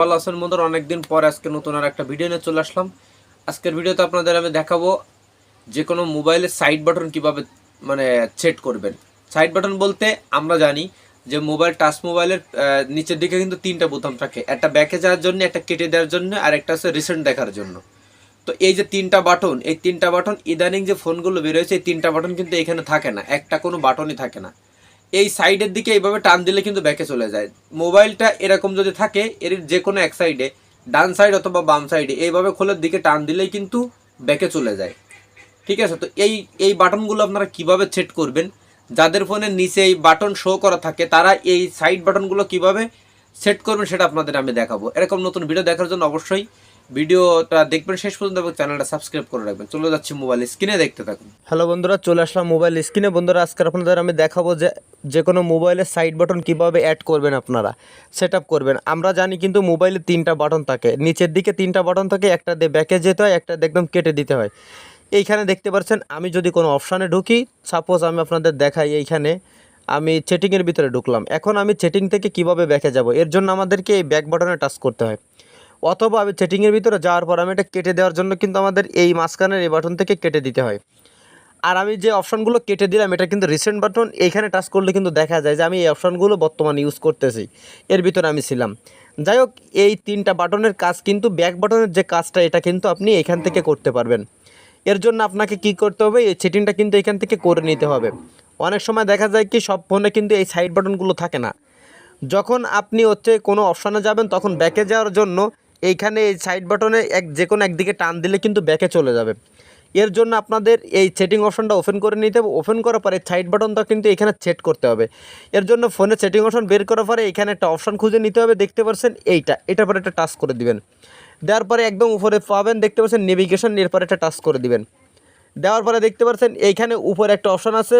ভালো আছেন বন্ধুরা অনেকদিন পর আজকে নতুন আর একটা ভিডিও নিয়ে চলে আসলাম। আজকের ভিডিওতে আপনাদের আমি দেখাবো যে কোনো মোবাইলের সাইড বাটন কীভাবে মানে সেট করবেন। সাইড বাটন বলতে আমরা জানি যে মোবাইল টাচ মোবাইলের নিচের দিকে কিন্তু তিনটা বোতাম থাকে। একটা ব্যাকে যাওয়ার জন্য, একটা কেটে দেওয়ার জন্য, আর একটা হচ্ছে রিসেন্ট দেখার জন্য। তো এই যে তিনটা বাটন এই তিনটা বাটন ইদানিং যে ফোনগুলো বেরোয়েছে এই তিনটা বাটন কিন্তু এখানে থাকে না। একটা কোনো বাটনই থাকে না। এই সাইডের দিকে এইভাবে টান দিলে কিন্তু ব্যাকে চলে যায়। মোবাইলটা এরকম যদি থাকে, এর যে কোনো এক সাইডে ডান সাইড অথবা বাম সাইডে এইভাবে খোলার দিকে টান দিলেই কিন্তু ব্যাকে চলে যায়। ঠিক আছে? তো এই এই বাটনগুলো আপনারা কীভাবে সেট করবেন? যাদের ফোনের নিচে এই বাটন শো করা থাকে, তারা এই সাইড বাটনগুলো কীভাবে সেট করবেন সেটা আপনাদের আমি দেখাবো। এরকম নতুন ভিডিও দেখার জন্য অবশ্যই ভিডিওটা দেখবেন শেষ পর্যন্ত এবং চ্যানেলটা সাবস্ক্রাইব করে রাখবেন। চলে যাচ্ছি মোবাইল স্ক্রিনে দেখতে থাকুন। হ্যালো বন্ধুরা, চলে আসলাম মোবাইল স্ক্রিনে বন্ধুরা, আজকে আপনাদের আমি দেখাবো যে যে কোনো মোবাইলের সাইড বাটন কীভাবে অ্যাড করবেন আপনারা সেট করবেন। আমরা জানি কিন্তু মোবাইলে তিনটা বাটন থাকে। নিচের দিকে তিনটা বাটন থাকে, একটা দিয়ে ব্যাকে যেতে হয়, একটা একদম কেটে দিতে হয়। এইখানে দেখতে পাচ্ছেন, আমি যদি কোনো অপশানে ঢুকি সাপোজ আমি আপনাদের দেখাই এইখানে, আমি চেটিংয়ের ভিতরে ঢুকলাম। এখন আমি চেটিং থেকে কীভাবে ব্যাকে যাব? এর জন্য আমাদেরকে এই ব্যাক বাটনে টাচ করতে হয়। অথবা আমি সেটিংয়ের ভিতরে যাওয়ার পর আমি এটা কেটে দেওয়ার জন্য কিন্তু আমাদের এই মাঝখানের এই বাটন থেকে কেটে দিতে হয়। আর আমি যে অপশানগুলো কেটে দিলাম, এটা কিন্তু রিসেন্ট বাটন এইখানে টাচ করলে কিন্তু দেখা যায় যে আমি এই অপশানগুলো বর্তমানে ইউজ করতেছি। এর ভিতরে আমি ছিলাম। যাই হোক, এই তিনটা বাটনের কাজ কিন্তু ব্যাক বাটনের যে কাজটা, এটা কিন্তু আপনি এখান থেকে করতে পারবেন। এর জন্য আপনাকে কি করতে হবে, এই সেটিংটা কিন্তু এখান থেকে করে নিতে হবে। অনেক সময় দেখা যায় কি, সব ফোনে কিন্তু এই সাইড বাটনগুলো থাকে না। যখন আপনি হচ্ছে কোনো অপশানে যাবেন, তখন ব্যাকে যাওয়ার জন্য এইখানে এই সাইড বাটনে এক যে কোনো একদিকে টান দিলে কিন্তু ব্যাকে চলে যাবে। এর জন্য আপনাদের এই সেটিং অপশনটা ওপেন করে নিতে হবে। ওপেন করার পরে সাইড বাটনটা কিন্তু এখানে সেট করতে হবে। এর জন্য ফোনে সেটিং অপশন বের করার পরে এখানে একটা অপশন খুঁজে নিতে হবে। দেখতে পাচ্ছেন এইটা। এটার পরে একটা টাচ করে দিবেন। দেওয়ার পরে একদম উপরে পাবেন, দেখতে পাচ্ছেন নেভিগেশন এর পরে একটা টাচ করে দিবেন। দেওয়ার পরে দেখতে পাচ্ছেন এইখানে উপরে একটা অপশন আছে।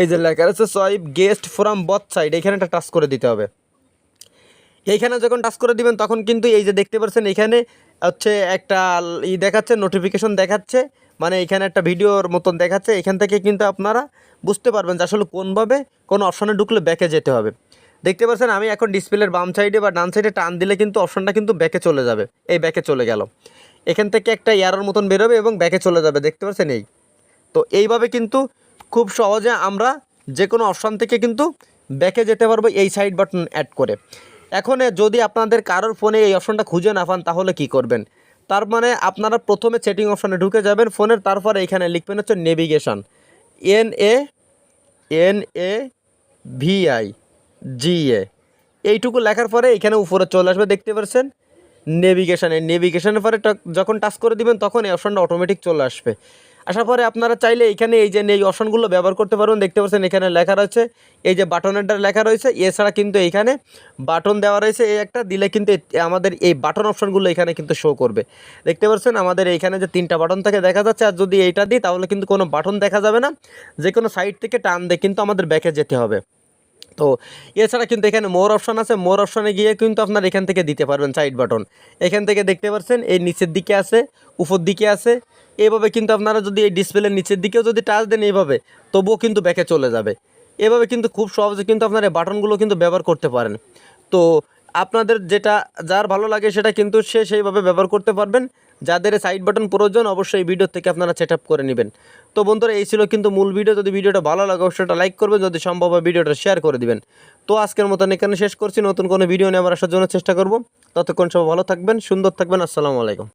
এই যে লেখা আছে swipe guest from both side এখানে একটা টাচ করে দিতে হবে। এইখানে যখন টাচ করে দিবেন, তখন কিন্তু এই যে দেখতে পাচ্ছেন এখানে হচ্ছে একটা ই দেখাচ্ছে নোটিফিকেশন দেখাচ্ছে মানে এখানে একটা ভিডিওর মতন দেখাচ্ছে। এখান থেকে কিন্তু আপনারা বুঝতে পারবেন যে আসলে কোনভাবে কোনো অপশানে ঢুকলে ব্যাকে যেতে হবে। দেখতে পাচ্ছেন আমি এখন ডিসপ্লের বাম সাইডে বা ডান সাইডে টান দিলে কিন্তু অপশানটা কিন্তু ব্যাকে চলে যাবে। এই ব্যাকে চলে গেল। এখান থেকে একটা ইয়ারোর মতন বেরোবে এবং ব্যাকে চলে যাবে। দেখতে পাচ্ছেন এই? তো এইভাবে কিন্তু খুব সহজে আমরা যে কোনো অপশান থেকে কিন্তু ব্যাকে যেতে পারব এই সাইড বাটন অ্যাড করে। এখন যদি আপনাদের কারোর ফোনে এই অপশনটা খুঁজে না পান, তাহলে কি করবেন? তার মানে আপনারা প্রথমে সেটিং অপশানে ঢুকে যাবেন ফোনের, তারপরে এখানে লিখবেন হচ্ছে navigation. N A N A V I G A এইটুকু লেখার পরে এখানে উপরে চলে আসবে, দেখতে পাচ্ছেন নেভিগেশন নেভিগেশনের পরে যখন টাচ করে দিবেন, তখন এই অপশনটা অটোমেটিক চলে আসবে। আসার পরে আপনারা চাইলে এখানে এই যে এই অপশনগুলো ব্যবহার করতে পারবেন দেখতে পাচ্ছেন এখানে লেখা রয়েছে, এই যে বাটনেরটা লেখা রয়েছে। এছাড়া কিন্তু এইখানে বাটন দেওয়া রয়েছে এই একটা, দিলে কিন্তু আমাদের এই বাটন অপশনগুলো এখানে কিন্তু শো করবে। দেখতে পাচ্ছেন আমাদের এইখানে যে তিনটা বাটন থেকে দেখা যাচ্ছে, আর যদি এইটা দিই তাহলে কিন্তু কোনো বাটন দেখা যাবে না। যে কোনো সাইড থেকে টান দিয়ে কিন্তু আমাদের ব্যাকে যেতে হবে। তো এছাড়া কিন্তু এখানে মোর অপশন আছে। মোর অপশানে গিয়ে কিন্তু আপনার এখান থেকে দিতে পারবেন সাইড বাটন এখান থেকে দেখতে পাচ্ছেন, এই নিচের দিকে আছে, উপর দিকে আছে। এইভাবে কিন্তু আপনারা যদি এই ডিসপ্লের নিচের দিকেও যদি টাচ দেন এইভাবে, তবুও কিন্তু ব্যাকে চলে যাবে। এভাবে কিন্তু খুব সহজে কিন্তু আপনারা এই বাটনগুলো কিন্তু ব্যবহার করতে পারেন। তো আপনাদের যেটা, যার ভালো লাগে সেটা কিন্তু সে সেইভাবে ব্যবহার করতে পারবেন। যাদের সাইড বাটন প্রয়োজন, অবশ্যই এই ভিডিও থেকে আপনারা সেট করে নেবেন। তো বন্ধুরা, এই ছিল কিন্তু মূল ভিডিও যদি ভিডিওটা ভালো লাগে, অবশ্যই একটা লাইক করবেন। যদি সম্ভব হয় ভিডিওটা শেয়ার করে দিবেন। তো আজকের মতন এখানে শেষ করছি। নতুন কোনো ভিডিও নিয়ে আবার আসার জন্য চেষ্টা করব। ততক্ষণ সব ভালো থাকবেন, সুন্দর থাকবেন। আসসালামু আলাইকুম।